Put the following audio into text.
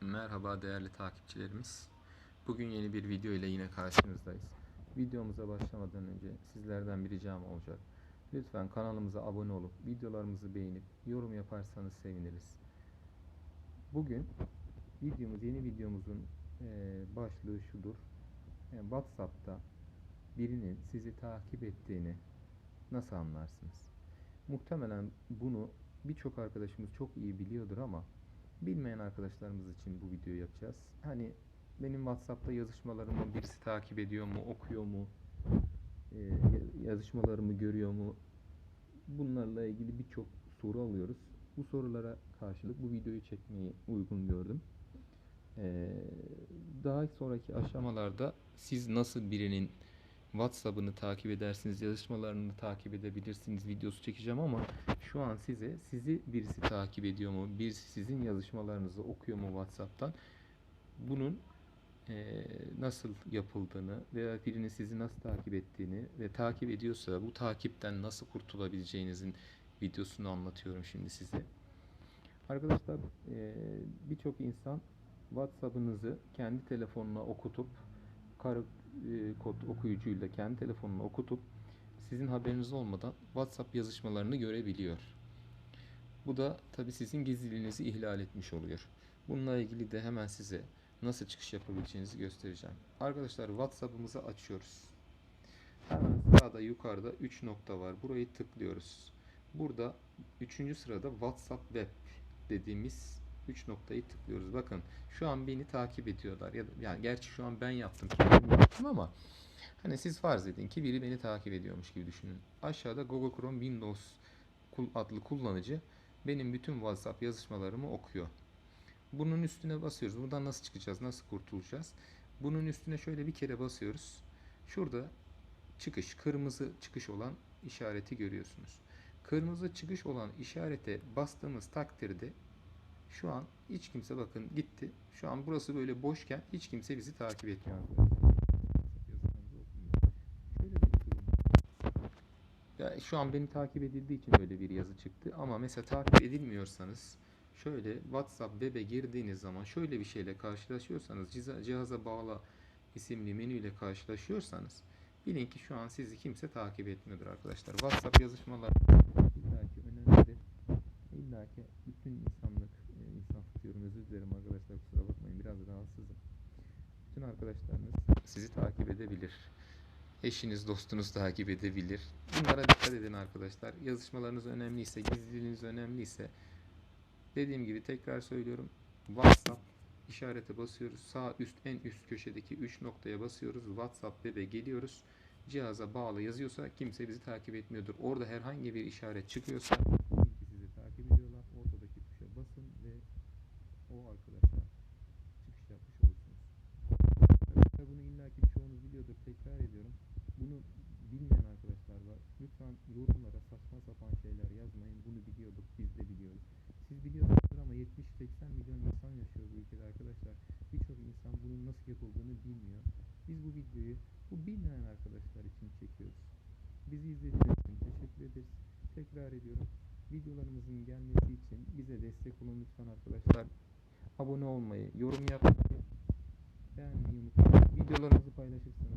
Merhaba değerli takipçilerimiz. Bugün yeni bir video ile yine karşınızdayız. Videomuza başlamadan önce sizlerden bir ricam olacak. Lütfen kanalımıza abone olup videolarımızı beğenip yorum yaparsanız seviniriz. Bugün videomuz yeni videomuzun başlığı şudur. E, WhatsApp'ta birinin sizi takip ettiğini nasıl anlarsınız? Muhtemelen bunu birçok arkadaşımız çok iyi biliyordur ama bilmeyen arkadaşlarımız için bu videoyu yapacağız. Hani benim WhatsApp'ta yazışmalarımı birisi takip ediyor mu, okuyor mu, e, ya- yazışmalarımı görüyor mu? Bunlarla ilgili birçok soru alıyoruz. Bu sorulara karşılık bu videoyu çekmeyi uygun gördüm. Ee, daha sonraki aşamalarda siz nasıl birinin WhatsApp'ını takip edersiniz, yazışmalarını takip edebilirsiniz videosu çekeceğim ama şu an size sizi birisi takip ediyor mu, birisi sizin yazışmalarınızı okuyor mu WhatsApp'tan bunun eee, nasıl yapıldığını veya birinin sizi nasıl takip ettiğini ve takip ediyorsa bu takipten nasıl kurtulabileceğinizin videosunu anlatıyorum şimdi size. Arkadaşlar eee, birçok insan WhatsApp'ınızı kendi telefonuna okutup kare e, kod okuyucuyla kendi telefonuna okutup sizin haberiniz olmadan WhatsApp yazışmalarını görebiliyor. Bu da tabii sizin gizliliğinizi ihlal etmiş oluyor. Bununla ilgili de hemen size nasıl çıkış yapabileceğinizi göstereceğim. Arkadaşlar WhatsApp'ımızı açıyoruz. Hemen sağda yukarıda 3 nokta var. Burayı tıklıyoruz. Burada 3. sırada WhatsApp Web dediğimiz 3 noktayı tıklıyoruz. Bakın şu an beni takip ediyorlar. Ya da, yani gerçi şu an ben yaptım yaptım ama hani siz farz edin ki biri beni takip ediyormuş gibi düşünün. Aşağıda Google Chrome Windows adlı kullanıcı benim bütün WhatsApp yazışmalarımı okuyor. Bunun üstüne basıyoruz. Buradan nasıl çıkacağız? Nasıl kurtulacağız? Bunun üstüne şöyle bir kere basıyoruz. Şurada çıkış, kırmızı çıkış olan işareti görüyorsunuz. Kırmızı çıkış olan işarete bastığımız takdirde şu an hiç kimse bakın gitti. Şu an burası böyle boşken hiç kimse bizi takip etmiyor. Ya şu an beni takip edildiği için böyle bir yazı çıktı ama mesela takip edilmiyorsanız şöyle WhatsApp web'e girdiğiniz zaman şöyle bir şeyle karşılaşıyorsanız cihaza bağla isimli menüyle karşılaşıyorsanız bilin ki şu an sizi kimse takip etmiyordur arkadaşlar. WhatsApp yazışmalar illaki önemlidir. İlla ki bütün insanlık, Bütün arkadaşlarınız sizi takip edebilir. Eşiniz, dostunuz takip edebilir. Bunlara dikkat edin arkadaşlar. Yazışmalarınız önemliyse, gizliliğiniz önemliyse dediğim gibi tekrar söylüyorum. WhatsApp işarete basıyoruz. Sağ üst en üst köşedeki 3 noktaya basıyoruz. WhatsApp web'e geliyoruz. Cihaza bağlı yazıyorsa kimse bizi takip etmiyordur. Orada herhangi bir işaret çıkıyorsa bilin ki sizi takip ediyorlar. Ortadaki tuşa basın ve o arkadaşa çıkış yapmış olursunuz. Arkadaşlar bunu illaki çoğunuz biliyordur. Tekrar ediyorum. Bunu bilmeyen arkadaşlar var. Lütfen yorumlara saçma sapan şeyler yazmayın. Bunu biliyorduk, biz de biliyoruz. Siz biliyorsunuz ama 70-80 milyon insan yaşıyor bu ülkede arkadaşlar. Birçok insan bunun nasıl yapıldığını bilmiyor. Biz bu videoyu bu bilmeyen arkadaşlar için çekiyoruz. Bizi izlediğiniz için teşekkür ederiz. Tekrar ediyorum. Videolarımızın gelmesi için bize destek olun lütfen arkadaşlar. Abone olmayı, yorum yapmayı, beğenmeyi unutmayın. Videolarımızı ederiz.